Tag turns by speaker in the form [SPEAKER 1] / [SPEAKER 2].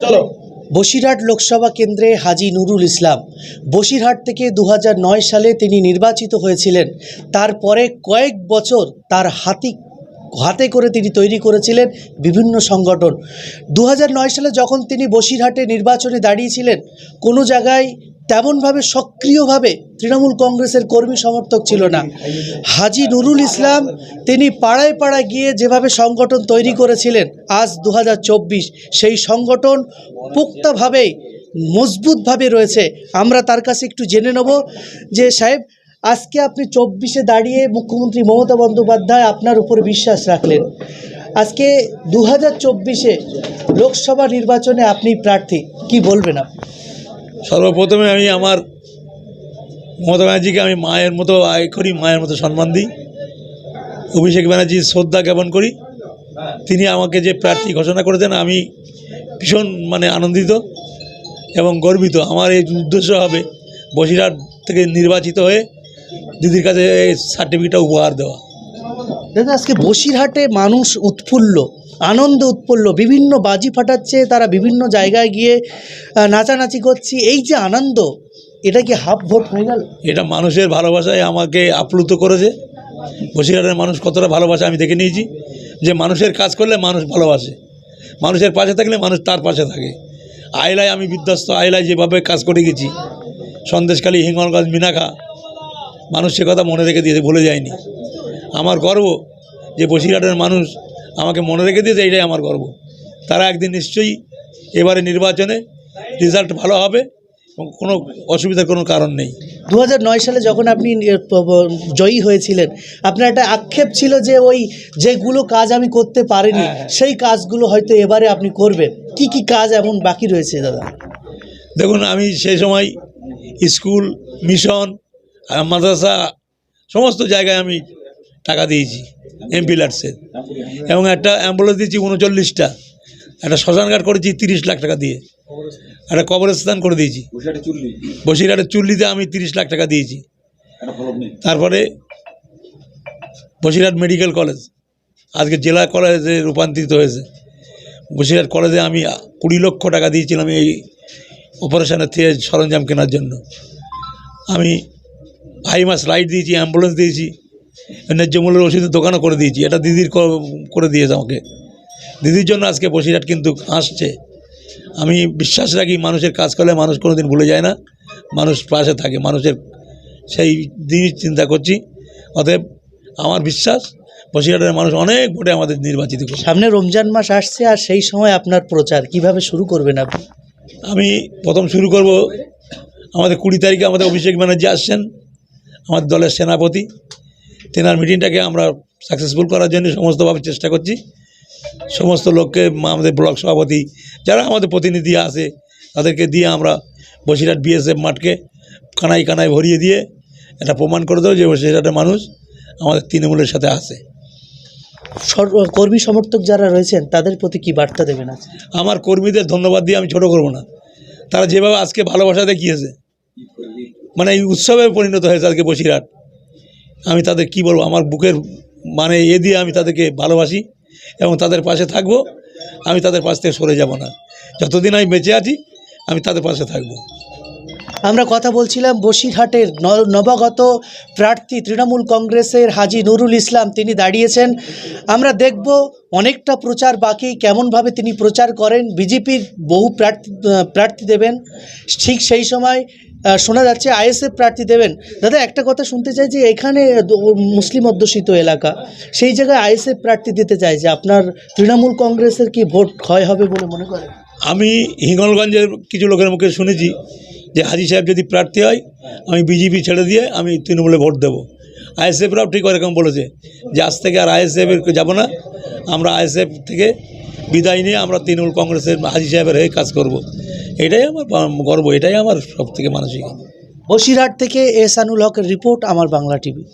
[SPEAKER 1] চলো।
[SPEAKER 2] বসিরহাট লোকসভা কেন্দ্রে হাজি নুরুল ইসলাম। বসিরহাট থেকে দু হাজার নয় সালে তিনি নির্বাচিত হয়েছিলেন। তারপরে কয়েক বছর তার হাতি হাতে করে তিনি তৈরি করেছিলেন বিভিন্ন সংগঠন। দু হাজার নয় সালে যখন তিনি বসিরহাটে নির্বাচনে দাঁড়িয়েছিলেন, কোনো জায়গায় তেমনভাবে সক্রিয়ভাবে তৃণমূল কংগ্রেসের কর্মী সমর্থক ছিল না। হাজি নুরুল ইসলাম, তিনি পাড়ায় পাড়ায় গিয়ে যেভাবে সংগঠন তৈরি করেছিলেন আজ দু হাজার চব্বিশ, সেই সংগঠন পুক্তভাবে মজবুতভাবে রয়েছে। আমরা তার কাছে একটু জেনে নেব যে সাহেব, আজকে আপনি চব্বিশে দাঁড়িয়ে মুখ্যমন্ত্রী মমতা বন্দ্যোপাধ্যায় আপনার উপরে বিশ্বাস রাখলেন। আজকে দু হাজার লোকসভা নির্বাচনে আপনি প্রার্থী, কি বলবেন আপনি?
[SPEAKER 1] সর্বপ্রথমে আমি আমার মমতা ব্যানার্জিকে আমি মায়ের মতো আয় করি, মায়ের মতো সম্মান দিই। অভিষেক ব্যানার্জির শ্রদ্ধা জ্ঞাপন করি। তিনি আমাকে যে প্রার্থী ঘোষণা করেছেন, আমি ভীষণ মানে আনন্দিত এবং গর্বিত। আমার এই উদ্দেশ্য হবে বসিরহাট থেকে নির্বাচিত হয়ে দিদির কাছে এই সার্টিফিকেটটা উপহার দেওয়া।
[SPEAKER 2] দাদা, আজকে বসিরহাটে মানুষ উৎফুল্ল, আনন্দ উৎফুল্ল, বিভিন্ন বাজি ফাটাচ্ছে, তারা বিভিন্ন জায়গায় গিয়ে নাচানাচি করছি। এই যে আনন্দ, এটা কি হাফ ভোট হয়ে গেল?
[SPEAKER 1] এটা মানুষের ভালোবাসায় আমাকে আপ্লুত করেছে। বসিরহাটের মানুষ কতটা ভালোবাসে আমি দেখে নিয়েছি। যে মানুষের কাজ করলে মানুষ ভালোবাসে। মানুষের পাশে থাকলে মানুষ তার পাশে থাকে। আইলায় আমি বিধ্বস্ত আইলায় যেভাবে কাজ করে গেছি। সন্দেশখালী হিঙ্গলগঞ্জ মিনাখা, মানুষ সে কথা মনে রেখে দিয়েছে, ভুলে যায়নি। আমার গর্ব যে বসিরহাটের মানুষ আমাকে মনে রেখে দিয়েছে এটাই আমার গর্ব। তারা একদিন নিশ্চয়ই এবারে নির্বাচনে রেজাল্ট ভালো হবে কোনো অসুবিধার কোনো কারণ নেই।
[SPEAKER 2] দু হাজার নয় সালে যখন আপনি জয়ী হয়েছিলেন আপনার একটা আক্ষেপ ছিল যে ওই যেগুলো কাজ আমি করতে পারিনি
[SPEAKER 1] হ্যাঁ, হ্যাঁ।
[SPEAKER 2] সেই কাজগুলো হয়তো এবারে আপনি করবেন। কি কি কাজ এমন বাকি রয়েছে দাদা?
[SPEAKER 1] দেখুন আমি সেই সময় স্কুল মিশন মাদ্রাসা সমস্ত জায়গায় আমি টাকা দিয়েছি এমপিলার্সের এবং একটা অ্যাম্বুলেন্স দিয়েছি উনচল্লিশটা। একটা শ্মশান ঘাট করেছি তিরিশ লাখ টাকা দিয়ে। একটা কবরস্থান করে দিয়েছি। বসিরহাটের চুল্লিতে আমি তিরিশ লাখ টাকা দিয়েছি। তারপরে বসিরহাট মেডিকেল কলেজ। আজকে জেলা কলেজে রূপান্তরিত হয়েছে। বসিরহাট কলেজে আমি কুড়ি লক্ষ টাকা দিয়েছিলাম এই অপারেশনের থেকে সরঞ্জাম কেনার জন্য। আমি হাই মাস লাইট দিয়েছি অ্যাম্বুলেন্স দিয়েছি। ন্যায্য মূল্যের ওষুধের দোকানও করে দিয়েছি। এটা দিদির করে দিয়েছে আমাকে। দিদির জন্য আজকে বসিরহাট কিন্তু আসছে। আমি বিশ্বাস রাখি মানুষের কাজ করলে মানুষ কোনো দিন ভুলে যায় না। মানুষ পাশে থাকে মানুষের সেই জিনিস চিন্তা করছি। অতএব আমার বিশ্বাস বসিরহাটের মানুষ অনেক ভোটে আমাদের নির্বাচিত করছে
[SPEAKER 2] সামনে রমজান মাস আসছে আর সেই সময় আপনার প্রচার কীভাবে শুরু করবেন আপনি?
[SPEAKER 1] আমি প্রথম শুরু করব। আমাদের কুড়ি তারিখে আমাদের অভিষেক ব্যানার্জি আসছেন আমাদের দলের সেনাপতি। তেনার মিটিংটাকে আমরা সাকসেসফুল করার জন্য সমস্তভাবে চেষ্টা করছি। সমস্ত লোককে আমাদের ব্লক সভাপতি যারা আমাদের প্রতিনিধি আছে তাদেরকে দিয়ে আমরা বসিরহাট বিএসএফ মাঠকে কানাই কানায় ভরিয়ে দিয়ে এটা প্রমাণ করে দেবো যে বসিরহাটের মানুষ আমাদের তৃণমূলের সাথে আছে।
[SPEAKER 2] কর্মী সমর্থক যারা রয়েছেন তাদের প্রতি কি বার্তা দেবেন
[SPEAKER 1] আমার কর্মীদের ধন্যবাদ দিয়ে আমি ছোট করব না। তারা যেভাবে আজকে ভালোবাসা দেখিয়েছে মানে এই উৎসবে পরিণত হয়েছে আজকে বসিরহাট। আমি তাদের কি বলব, আমার বুকের মানে এ দিয়ে আমি তাদেরকে ভালোবাসি এবং তাদের পাশে থাকব। আমি তাদের পাশ থেকে সরে যাব না। যতদিন আমি বেঁচে আছি, আমি তাদের পাশে থাকব।
[SPEAKER 2] আমরা কথা বলছিলাম বসিরহাটের নবাগত প্রার্থী তৃণমূল কংগ্রেসের হাজি নুরুল ইসলাম, তিনি দাঁড়িয়েছেন। আমরা দেখব অনেকটা প্রচার বাকি, কেমনভাবে তিনি প্রচার করেন। বিজেপির বহু প্রার্থী প্রার্থী দেবেন। ঠিক সেই সময় শোনা যাচ্ছে আইএসএফ প্রার্থী দেবেন। দাদা, একটা কথা শুনতে চাই যে এখানে মুসলিম অধ্যুষিত এলাকা, সেই জায়গায় আইএসএফ প্রার্থী দিতে চাই যে আপনার তৃণমূল কংগ্রেসের কি ভোট ক্ষয় হবে বলে মনে করেন
[SPEAKER 1] আমি হিঙ্গলগঞ্জের কিছু লোকের মুখে শুনেছি যে হাজি সাহেব যদি প্রার্থী হয়, আমি বিজেপি ছেড়ে দিয়ে আমি তৃণমূলে ভোট দেবো। আইএসএফরাও ঠিক এরকম বলেছে যে আজ থেকে আর আইএসএফের যাব না, আমরা আইএসএফ থেকে বিদায় নিয়ে আমরা তৃণমূল কংগ্রেসের হাজি সাহেবের হয়ে কাজ করব। এটাই আমার গর্ব এটাই আমার সবথেকে মানসিক।
[SPEAKER 2] বসিরহাট থেকে এসানুল হকের রিপোর্ট আমার বাংলা টিভি।